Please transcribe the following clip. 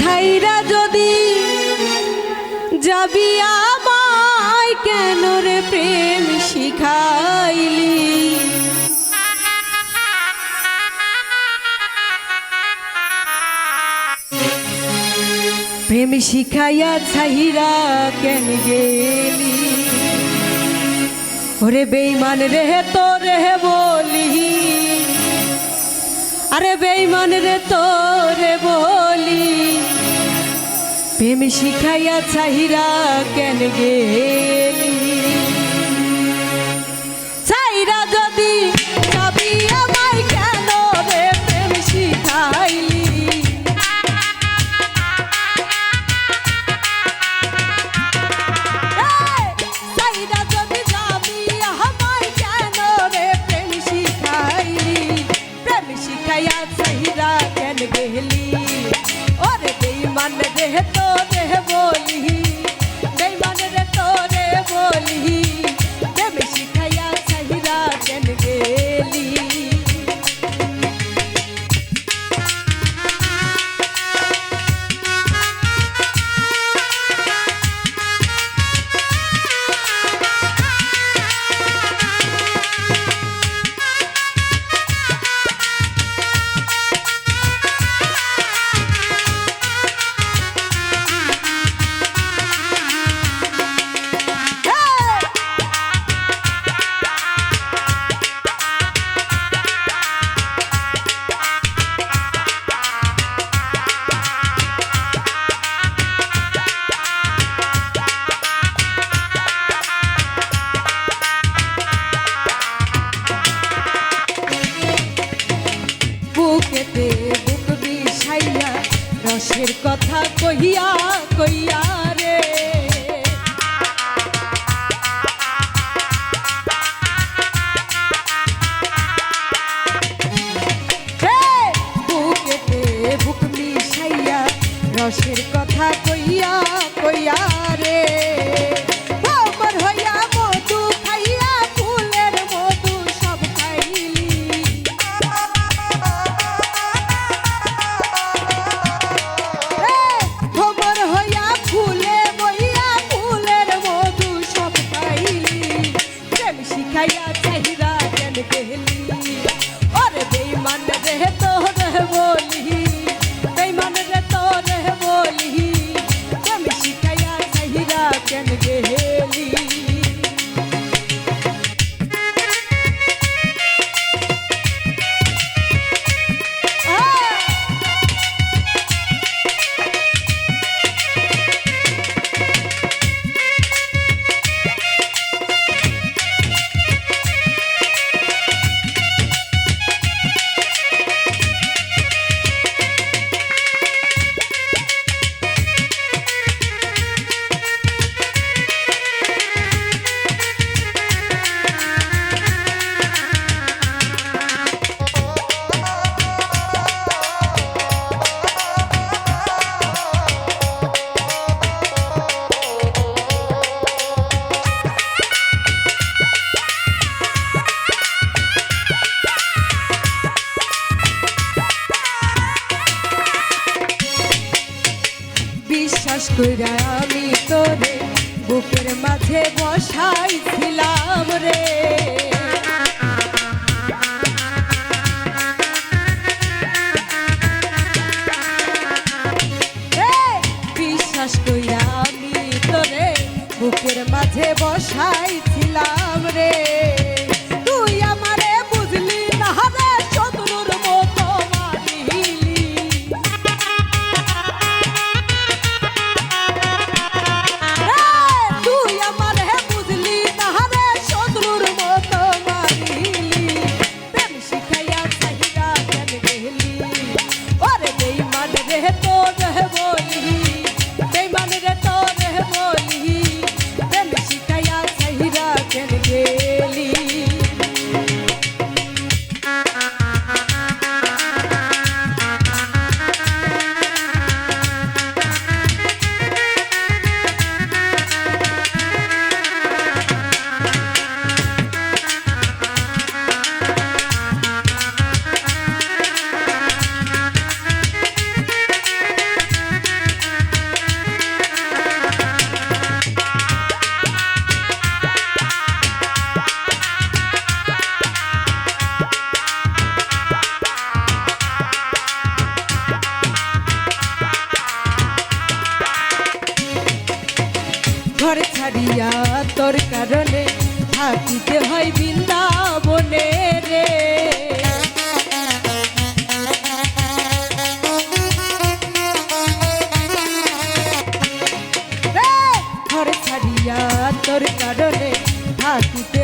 ছাইরা যদি যাবি আমায়, কেন রে প্রেম শিখাইলি? প্রেম শিখাইয়া ছাইরা কেন গেলি? ওরে বেইমান রে তো রে বলি। আরে বেইমান রে তো প্রেম শিখাইয়া চাহিরা কেন গে? সুখের কথা কহিয়া কইয়া Can't get heavy. কইরা আমি তোরে বুকের মাঝে বসাইছিলাম রে। বিশ্বাস কইরা আমি তোরে বুকের মাঝে বসাইছিলাম রে। থাকিতে হয় বৃন্দাবনে রে ঘর ছাড়িয়া তোর কারণে থাকিতে